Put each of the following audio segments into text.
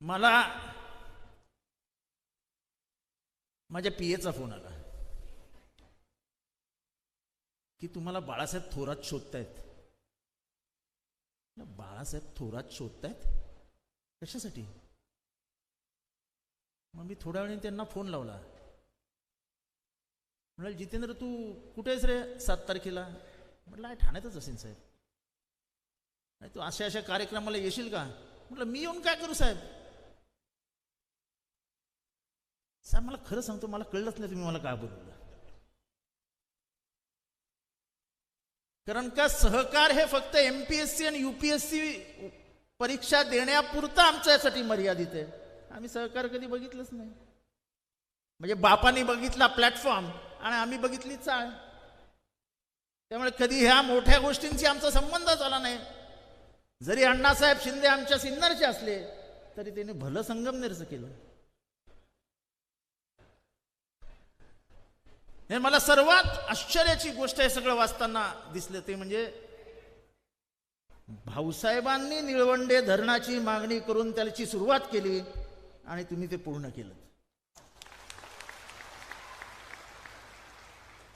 मला माझ्या पीएचा फोन आला. की तुम्हाला बाळासाहेब थोरात शोधतायत. बाळासाहेब थोरात शोधतायत? कशासाठी? मग मी थोड्या वेळाने त्यांना फोन लावला. म्हणाल जितेंद्र तू कुठे आहेस रे सात तारखेला? म्हटलं आहे ठाण्यातच असेल साहेब. नाही तू अशा अशा कार्यक्रमाला येशील का? म्हटलं मी येऊन काय करू साहेब? साहेब मला खरं सांगतो मला कळलंच नाही तुम्ही मला का बोलवलं. कारण का सहकार हे फक्त एमपीएससी आणि युपीएससी परीक्षा देण्यापुरतं आमच्यासाठी मर्यादित आहे. आम्ही सहकार कधी बघितलंच नाही. म्हणजे बापाने बघितला प्लॅटफॉर्म आणि आम्ही बघितली चाळ. त्यामुळे कधी ह्या मोठ्या गोष्टींशी आमचा संबंध झाला नाही. जरी अण्णासाहेब शिंदे आमच्या सिन्नरचे असले तरी त्यांनी भलं संगमनेरचं केलं. हे मला सर्वात आश्चर्याची गोष्ट हे सगळं वाचताना दिसलं ते म्हणजे भाऊसाहेबांनी निळवंडे धरणाची मागणी करून त्याची सुरुवात केली आणि तुम्ही ते पूर्ण केलं.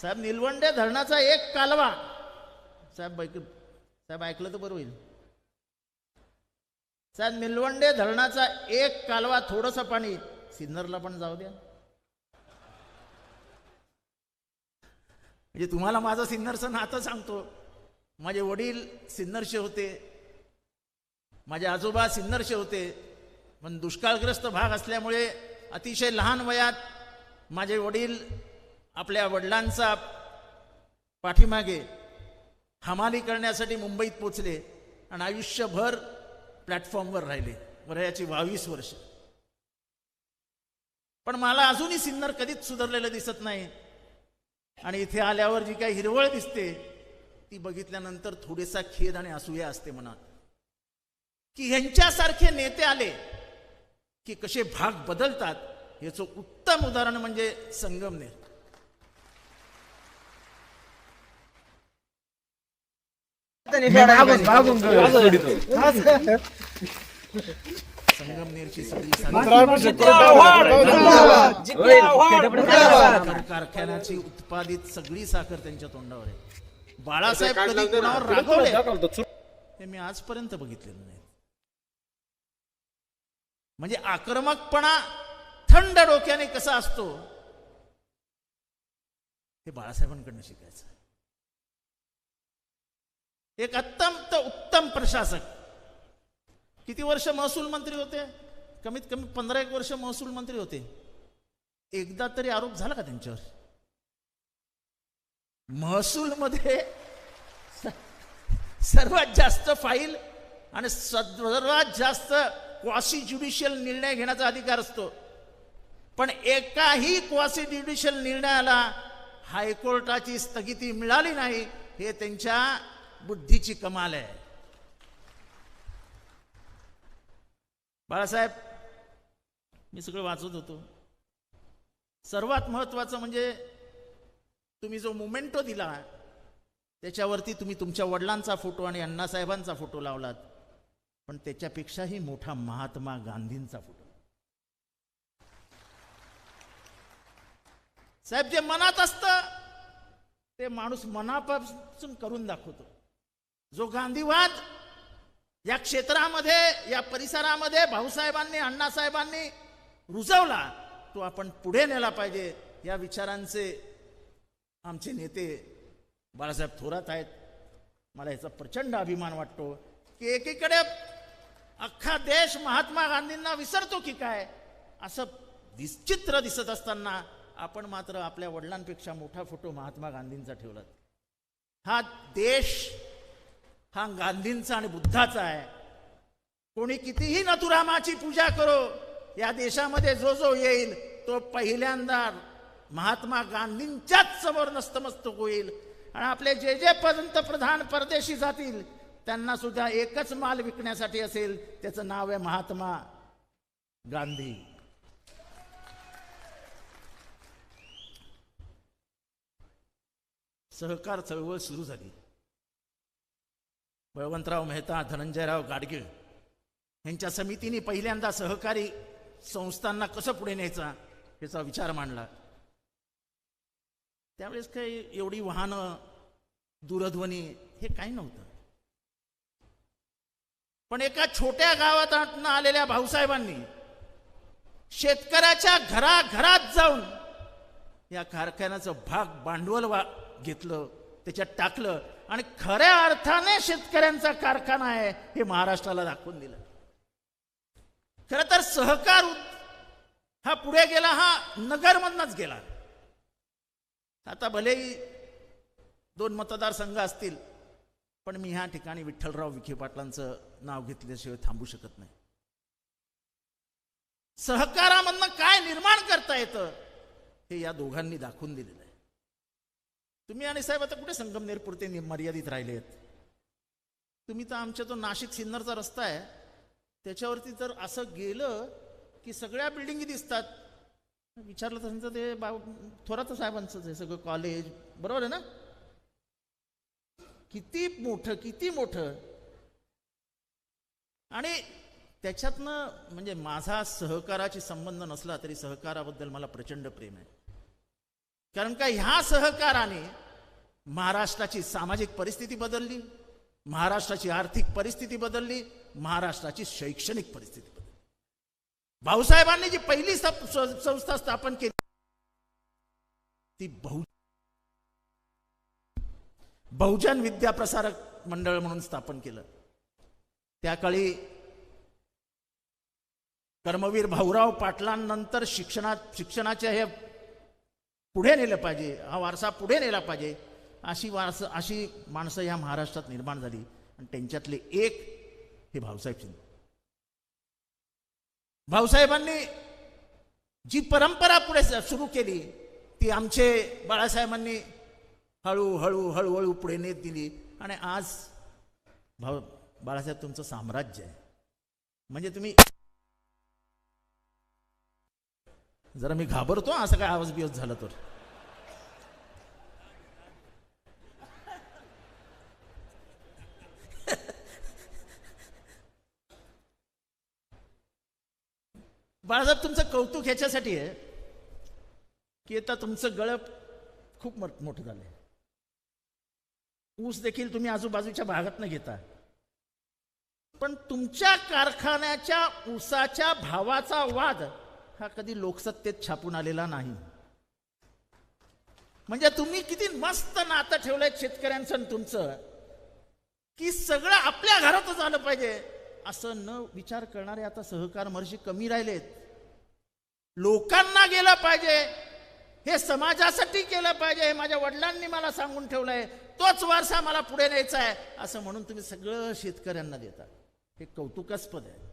साहेब निलवंडे धरणाचा एक कालवा. साहेब ऐक साहेब ऐकलं तर बरं होईल. साहेब निलवंडे धरणाचा एक कालवा थोडंसं पाणी. सिन्नरला पण जाऊ द्या. म्हणजे तुम्हाला माझं सिन्नरचं नातं सांगतो. माझे वडील सिन्नरचे होते. माझे आजोबा सिन्नरचे होते. पण दुष्काळग्रस्त भाग असल्यामुळे अतिशय लहान वयात माझे वडील आपल्या वडिलांचा पाठीमागे हमाली करण्यासाठी मुंबईत पोचले आणि आयुष्यभर प्लॅटफॉर्मवर राहिले. वयाची बावीस वर्ष. पण मला अजूनही सिन्नर कधीच सुधारलेलं दिसत नाही. आणि इथे आल्यावर जी काही हिरवळ दिसते ती बघितल्यानंतर थोडेसा खेद आणि असूया असते मनात. की ह्यांच्यासारखे नेते आले की कसे भाग बदलतात याचं उत्तम उदाहरण म्हणजे संगमनेर. संगमनेरची सगळी साखर कारखान्याची उत्पादित सगळी साखर त्यांच्या तोंडावर आहे. बाळासाहेब कधी कुणावर रागवले? हे मी आजपर्यंत बघितलेलं नाही. म्हणजे आक्रमकपणा थंड डोक्याने कसा असतो हे बाळासाहेबांकडनं शिकायचं एक अत्यंत उत्तम प्रशासक किती वर्ष महसूल मंत्री होते? कमीत कमी पंधरा एक वर्ष महसूल मंत्री होते. एकदा तरी आरोप झाला का त्यांच्यावर? महसूलमध्ये सर्वात जास्त फाईल आणि सर्वात जास्त क्वासी ज्युडिशियल निर्णय घेण्याचा अधिकार असतो. पण एकाही क्वासी ज्युडिशियल निर्णयाला हायकोर्टाची स्थगिती मिळाली नाही हे त्यांच्या बुद्धीची कमाल आहे. बाळासाहेब मी सगळं वाचत होतो. सर्वात महत्वाचं म्हणजे तुम्ही जो मोमेंटो दिला त्याच्यावरती तुम्ही तुमच्या वडिलांचा फोटो आणि अण्णासाहेबांचा फोटो लावलात. पण त्याच्यापेक्षाही मोठा महात्मा गांधींचा फोटो. साहेब जे मनात असतं ते माणूस मनापासून करून दाखवतो. जो गांधीवाद या क्षेत्रामध्ये या परिसरामध्ये भाऊसाहेबांनी अण्णासाहेबांनी रुजवला तो आपण पुढे नेला पाहिजे या विचारांचे आमचे नेते बाळासाहेब थोरात आहेत. मला याचा प्रचंड अभिमान वाटतो की एकीकडे अख्खा देश महात्मा गांधींना विसरतो की काय असं विचित्र दिसत असताना आपण मात्र आपल्या वडिलांपेक्षा मोठा फोटो महात्मा गांधींचा ठेवला हा देश हा गांधींचा आणि बुद्धाचा आहे. कोणी कितीही नथुरामाची पूजा करो या देशामध्ये जो जो येईल तो पहिल्यांदा महात्मा गांधींच्याच समोर नस्तमस्तक होईल. आणि आपले जे जे पंतप्रधान परदेशी जातील त्यांना सुद्धा एकच माल विकण्यासाठी असेल त्याचं नाव आहे महात्मा गांधी. सहकार चळवळ सुरू झाली. बळवंतराव मेहता धनंजयराव गाडगीळ यांच्या समितीने पहिल्यांदा सहकारी संस्थांना कसं पुढे न्यायचा याचा विचार मांडला. त्यावेळेस काही एवढी वाहनं दूरध्वनी हे काही नव्हतं. पण एका छोट्या गावात आलेल्या भाऊसाहेबांनी शेतकऱ्याच्या घराघरात जाऊन या कारखान्याचं भाग भांडवल वा घेतलं. त्याच्यात टाकलं. आणि खऱ्या अर्थाने शेतकऱ्यांचा कारखाना आहे हे महाराष्ट्राला दाखवून दिलं. खर तर सहकार हा पुढे गेला हा नगरमधनच गेला. आता भलेही दोन मतदारसंघ असतील पण मी ह्या ठिकाणी विठ्ठलराव विखे पाटलांचं नाव घेतल्याशिवाय थांबू शकत नाही. सहकारामधनं काय निर्माण करता येतं हे या दोघांनी दाखवून दिलेलं आहे. तुम्ही आणि साहेब आता कुठे संगमनेर पुरते नि- मर्यादित राहिलेत तुम्ही तर आमच्या तो नाशिक सिन्नरचा रस्ता आहे. त्याच्यावरती जर असं गेलं की सगळ्या बिल्डिंगी दिसतात. विचारलं त्यांचं ते बा थोरात साहेबांचं ते सगळं कॉलेज बरोबर आहे ना? किती मोठं किती मोठं. आणि त्याच्यातनं म्हणजे माझा सहकाराशी संबंध नसला तरी सहकाराबद्दल मला प्रचंड प्रेम आहे. कारण का ह्या सहकाराने महाराष्ट्राची सामाजिक परिस्थिती बदलली महाराष्ट्राची आर्थिक परिस्थिती बदलली महाराष्ट्राची शैक्षणिक परिस्थिती बदलली. भाऊसाहेबांनी जी पहिली संस्था स्थापन केली ती बहु बहुजन विद्याप्रसारक मंडळ म्हणून स्थापन केलं. त्या काळी कर्मवीर भाऊराव पाटलांनंतर शिक्षणात शिक्षणाच्या हे पुढे नेलं पाहिजे हा वारसा पुढे नेला पाहिजे. अशी वारसं अशी माणसं ह्या महाराष्ट्रात निर्माण झाली आणि त्यांच्यातले एक हे भाऊसाहेब शिंदे. भाऊसाहेबांनी जी परंपरा पुढे सुरू केली ती आमचे बाळासाहेबांनी हळूहळू हळूहळू पुढे नेत दिली. आणि आज भाऊ बाळासाहेब तुमचं साम्राज्य आहे. म्हणजे तुम्ही जरा मी घाबरतो असं काय आवाज बिवज झालं तर. बाळासाहेब तुमचं कौतुक ह्याच्यासाठी आहे की आता तुमचं गळप खूप मोठ- मोठं झालंय. ऊस देखील तुम्ही आजूबाजूच्या भागात न घेता. पण तुमच्या कारखान्याच्या ऊसाच्या भावाचा वाद हा कधी लोकसत्तेत छापून आलेला नाही. म्हणजे तुम्ही किती मस्त नातं ठेवलंय शेतकऱ्यांचं आणि तुमचं. की सगळं आपल्या घरातच आलं पाहिजे. असं न विचार करणारे आता सहकार महर्षी कमी राहिलेत. लोकांना गेलं पाहिजे. हे समाजासाठी केलं पाहिजे. हे माझ्या वडिलांनी मला सांगून ठेवलंय. तोच वारसा मला पुढे न्यायचा आहे. असं म्हणून तुम्ही सगळं शेतकऱ्यांना देता. हे कौतुकास्पद आहे.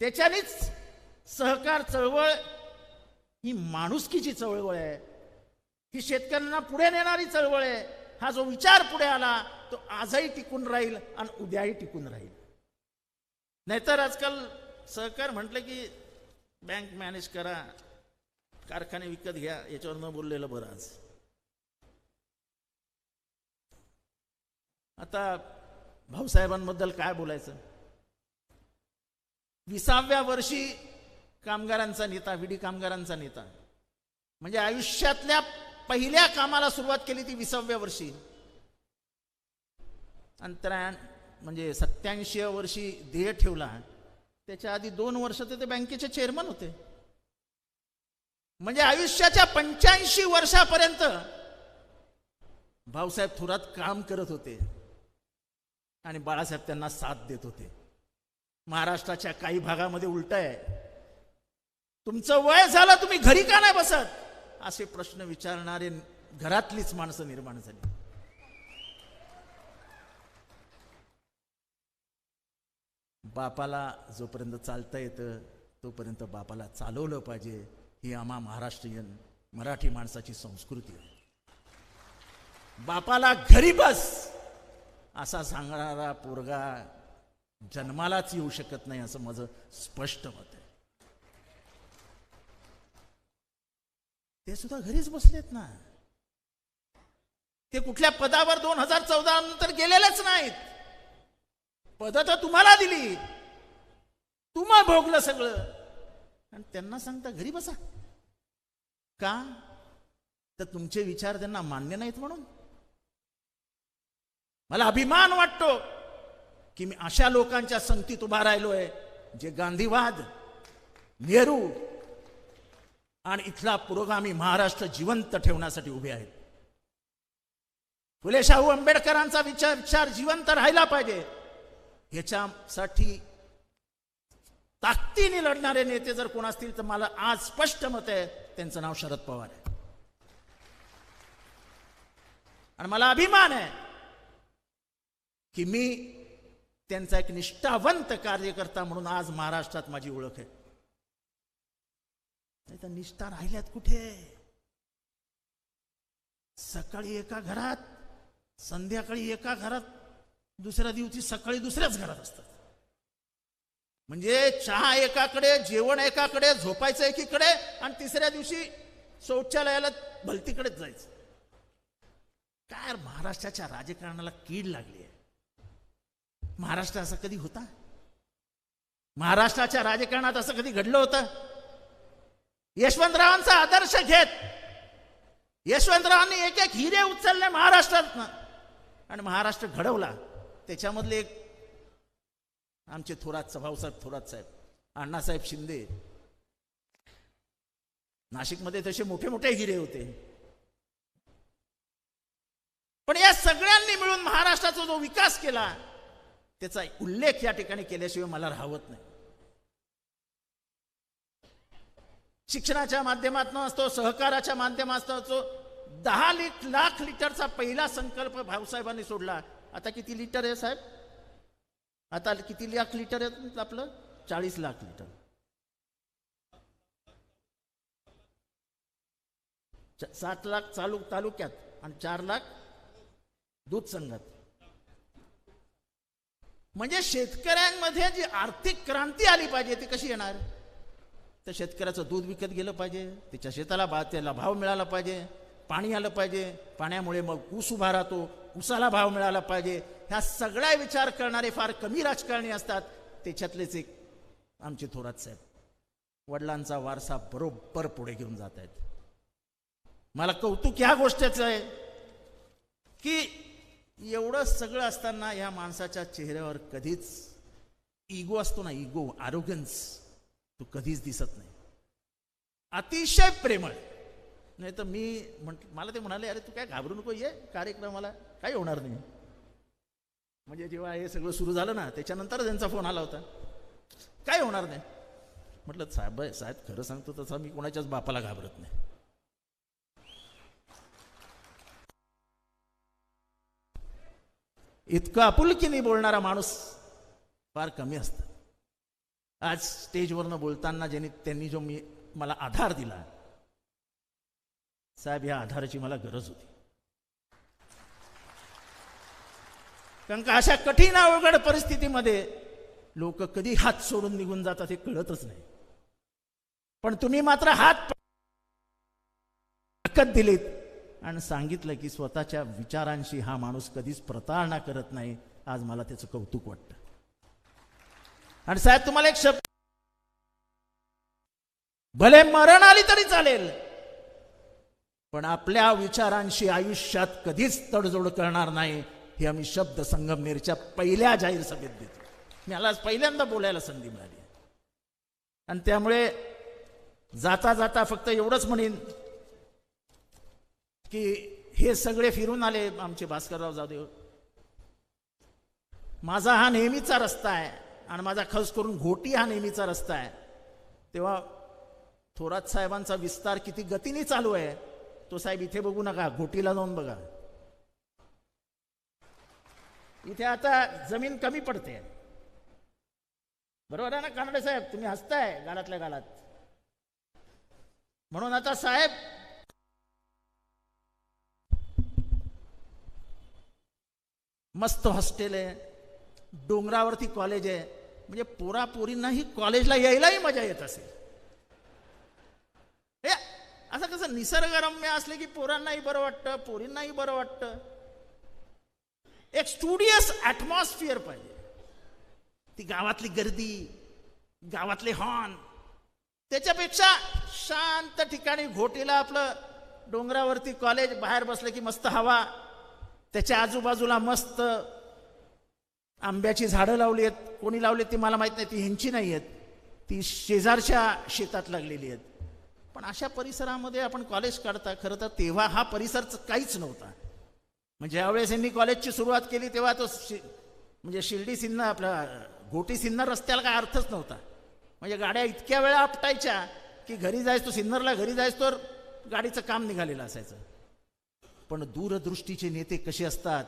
त्याच्यानेच सहकार चळवळ ही माणुसकीची चळवळ आहे. ही शेतकऱ्यांना पुढे नेणारी चळवळ आहे. हा जो विचार पुढे आला तो आजही टिकून राहील आणि उद्याही टिकून राहील. नाहीतर आजकाल सहकार म्हटलं की बँक मॅनेज करा कारखाने विकत घ्या. याच्यावर न बोललेलं बरं आज. आता भाऊसाहेबांबद्दल काय बोलायचं? विसाव्या वर्षी कामगारांचा नेता विडी कामगारांचा नेता. म्हणजे आयुष्यातल्या पहिल्या कामाला सुरुवात केली ती विसाव्या वर्षी. अंतरायण म्हणजे सत्याऐंशी वर्षी ध्येय ठेवला. त्याच्या आधी दोन वर्ष ते बँकेचे चेअरमन होते. म्हणजे आयुष्याच्या पंच्याऐंशी वर्षापर्यंत भाऊसाहेब थोरात काम करत होते. आणि बाळासाहेब त्यांना साथ देत होते. महाराष्ट्राच्या काही भागामध्ये उलट आहे. तुमचं वय झालं तुम्ही घरी का नाही बसत? असे प्रश्न विचारणारे घरातलीच माणसं निर्माण झाली. बापाला जोपर्यंत चालता येतं तोपर्यंत बापाला चालवलं पाहिजे ही आम्हा महाराष्ट्रीयन मराठी माणसाची संस्कृती आहे. बापाला घरी बस असा सांगणारा पोरगा जन्मालाच येऊ शकत नाही असं माझं स्पष्ट मत आहे. ते सुद्धा घरीच बसलेत ना. ते कुठल्या पदावर दोन हजार चौदा नंतर गेलेलेच नाहीत. पद तर तुम्हाला दिली. तुम्हा भोगलं सगळं. आणि त्यांना सांगता घरी बसा. का? तर तुमचे विचार त्यांना मान्य नाहीत म्हणून. मला अभिमान वाटतो की मी अशा लोकांच्या संगतीत उभा राहिलोय जे गांधीवाद नेहरू आणि इथला पुरोगामी महाराष्ट्र जिवंत ठेवण्यासाठी उभे आहेत. फुले शाहू आंबेडकरांचा विचार विचार जिवंत राहिला पाहिजे. ह्याच्यासाठी ताकदीने लढणारे नेते जर कोण असतील तर मला आज स्पष्ट मत आहे त्यांचं नाव शरद पवार आहे. आणि मला अभिमान आहे की मी त्यांचा एक निष्ठावंत कार्यकर्ता म्हणून आज महाराष्ट्रात माझी ओळख आहे. नाही तर निष्ठा राहिल्यात कुठे? सकाळी एका घरात संध्याकाळी एका घरात दुसऱ्या दिवशी सकाळी दुसऱ्याच घरात असतात. म्हणजे चहा एकाकडे जेवण एकाकडे झोपायचं एकीकडे आणि तिसऱ्या दिवशी शौचालयाला भलतीकडेच जायचं. काय महाराष्ट्राच्या राजकारणाला कीड लागली आहे. महाराष्ट्र असा कधी होता? महाराष्ट्राच्या राजकारणात असं कधी घडलं होतं? यशवंतरावांचा आदर्श घेत. यशवंतरावांनी एक एक हिरे उचलले महाराष्ट्रात आणि महाराष्ट्र घडवला. त्याच्यामधले एक आमचे थोरात भाऊसाहेब थोरात साहेब अण्णासाहेब शिंदे. नाशिकमध्ये तसे मोठे मोठे हिरे होते. पण या सगळ्यांनी मिळून महाराष्ट्राचा जो विकास केला त्याचा उल्लेख या ठिकाणी केल्याशिवाय मला राहवत नाही. शिक्षणाच्या माध्यमातून असतो सहकाराच्या माध्यमातून असतो. दहा लिट लाख लिटरचा पहिला संकल्प भाऊसाहेबांनी सोडला. आता किती लिटर आहे साहेब? आता किती लाख लिटर आहे आपलं? चाळीस लाख लिटर. सात लाख चालू तालुक्यात आणि चार लाख दूध संघात. म्हणजे शेतकऱ्यांमध्ये जी आर्थिक क्रांती आली पाहिजे ती कशी येणार? त्या शेतकऱ्याचं दूध विकत गेलं पाहिजे त्याच्या शेताला भा त्याला भाव मिळाला पाहिजे पाणी आलं पाहिजे पाण्यामुळे मग ऊस उभा राहतो ऊसाला भाव मिळाला पाहिजे ह्या सगळ्या विचार करणारे फार कमी राजकारणी असतात. त्याच्यातलेच एक आमचे थोरात साहेब. वडिलांचा वारसा बरोबर पुढे घेऊन जात आहेत. मला कौतुक ह्या गोष्टीचं आहे की एवढं सगळं असताना ह्या माणसाच्या चेहऱ्यावर कधीच इगो असतो ना इगो आरोग्यन्स तो कधीच दिसत नाही. अतिशय प्रेमळ. नाही तर मी म्हट मला ते म्हणाले अरे तू काय घाबरू नको ये कार्यक्रमाला काही होणार नाही. म्हणजे जेव्हा हे सगळं सुरू झालं ना त्याच्यानंतर त्यांचा फोन आला होता. काय होणार नाही. म्हटलं साहेब साहेब खरं सांगतो तसा मी कोणाच्याच बापाला घाबरत नाही. इतकं आपुलकीने बोलणारा माणूस फार कमी असतं. आज स्टेजवरनं बोलताना ज्यांनी त्यांनी जो मी मला आधार दिला साहेब या आधाराची मला गरज होती. कारण का अशा कठीण अवघड परिस्थितीमध्ये लोक कधी हात सोडून निघून जातात हे कळतच नाही. पण तुम्ही मात्र हात ताकद दिलीत आणि सांगितलं की स्वतःच्या विचारांशी हा माणूस कधीच प्रतारणा करत नाही. आज मला त्याचं कौतुक वाटतं. आणि साहेब तुम्हाला एक शब्द भले मरण आली तरी चालेल पण आपल्या विचारांशी आयुष्यात कधीच तडजोड करणार नाही हे आम्ही शब्द संगमनेरच्या पहिल्या जाहीर सभेत देतो मला आज पहिल्यांदा बोलायला संधी मिळाली. आणि त्यामुळे जाता जाता फक्त एवढंच म्हणेन की हे सगळे फिरून आले आमचे भास्करराव जाधव. माझा हा नेहमीचा रस्ता आहे. आणि माझा खर्च करून घोटी हा नेहमीचा रस्ता आहे. तेव्हा थोरात साहेबांचा विस्तार किती गतीने चालू आहे तो साहेब इथे बघू नका घोटीला जाऊन बघा. इथे आता जमीन कमी पडते. बरोबर आहे ना कानडे साहेब? तुम्ही हसताय गालातल्या गालात. म्हणून आता साहेब मस्त हॉस्टेल आहे डोंगरावरती कॉलेज आहे. म्हणजे पोरा पोरींनाही कॉलेजला यायलाही मजा येत असेल. हे असं कसं निसर्गरम्य असले की पोरांनाही बरं वाटतं पोरींनाही बरं वाटतं. एक स्टुडियस ॲटमॉस्फिअर पाहिजे. ती गावातली गर्दी गावातले हॉर्न त्याच्यापेक्षा शांत ठिकाणी घोटीला आपलं डोंगरावरती कॉलेज बाहेर बसलं की मस्त हवा त्याच्या आजूबाजूला मस्त आंब्याची झाडं लावली आहेत. कोणी लावली ती मला माहीत नाही. ती ह्यांची नाही आहेत. ती शेजारच्या शेतात लागलेली आहेत. पण अशा परिसरामध्ये आपण कॉलेज काढता खरं तर तेव्हा हा परिसर काहीच नव्हता. म्हणजे ज्यावेळेस यांनी कॉलेजची सुरुवात केली तेव्हा तो शि म्हणजे शिर्डी सिन्नर आपला घोटी सिन्नर रस्त्याला काय अर्थच नव्हता. म्हणजे गाड्या इतक्या वेळा आपटायच्या की घरी जायच तो सिन्नरला घरी जायच तर गाडीचं काम निघालेलं असायचं. पण दूरदृष्टीचे नेते कसे असतात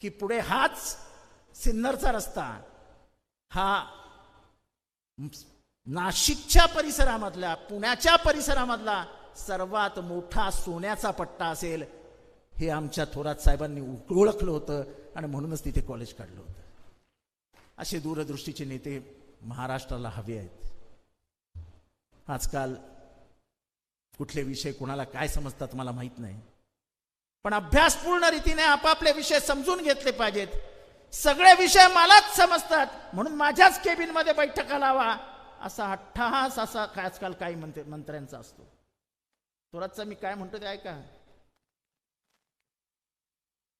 की पुढे हाच सिन्नरचा रस्ता. हा नाशिकच्या परिसरामधला पुण्याच्या परिसरामधला सर्वात मोठा सोन्याचा पट्टा असेल हे आमच्या थोरात साहेबांनी ओळखलं होतं आणि म्हणूनच तिथे कॉलेज काढलं होतं. असे दूरदृष्टीचे नेते महाराष्ट्राला हवे आहेत. आजकाल कुठले विषय कोणाला काय समजतात मला माहीत नाही. पण अभ्यासपूर्ण रीतीने आपापले विषय समजून घेतले पाहिजेत. सगळे विषय मलाच समजतात. म्हणून माझ्याच केबिनमध्ये बैठका लावा. असा अट्टहास असा काय आजकाल काही मंत्री मंत्र्यांचा असतो. थोरातचा मी काय म्हणतो ते ऐका.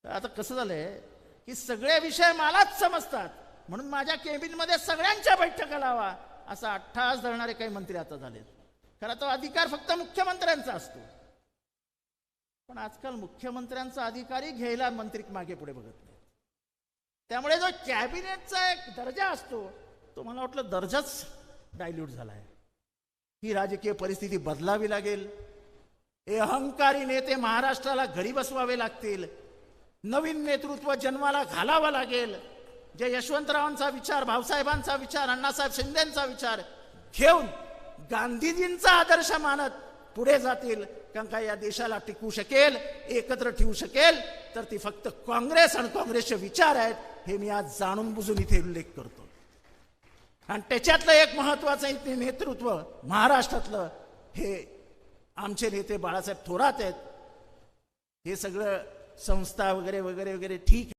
तर आता कसं झालंय की सगळे विषय मलाच समजतात. म्हणून माझ्या केबिनमध्ये सगळ्यांच्या बैठका लावा. असा अट्टहास धरणारे काही मंत्री आता झालेत. खरा तो अधिकार फक्त मुख्यमंत्र्यांचा असतो. पण आजकाल मुख्यमंत्र्यांचा अधिकारी घ्यायला मंत्री मागे पुढे बघत त्यामुळे जो कॅबिनेटचा एक दर्जा असतो तो मला वाटलं दर्जाच डायल्यूट झाला आहे ही राजकीय परिस्थिती बदलावी लागेल. हे अहंकारी नेते महाराष्ट्राला घरी बसवावे लागतील. नवीन नेतृत्व जन्माला घालावं लागेल. जे यशवंतरावांचा विचार भाऊसाहेबांचा विचार अण्णासाहेब शिंदेचा विचार घेऊन गांधीजींचा आदर्श मानत पुढे जातील. कारण का या देशाला टिकू शकेल एकत्र ठेवू शकेल तर ती फक्त काँग्रेस आणि काँग्रेसचे विचार आहेत. हे मी आज जाणून बुजून इथे उल्लेख करतो. आणि त्याच्यातलं एक महत्वाचं इथे नेतृत्व महाराष्ट्रातलं हे आमचे नेते बाळासाहेब थोरात आहेत. हे सगळं संस्था वगैरे वगैरे वगैरे ठीक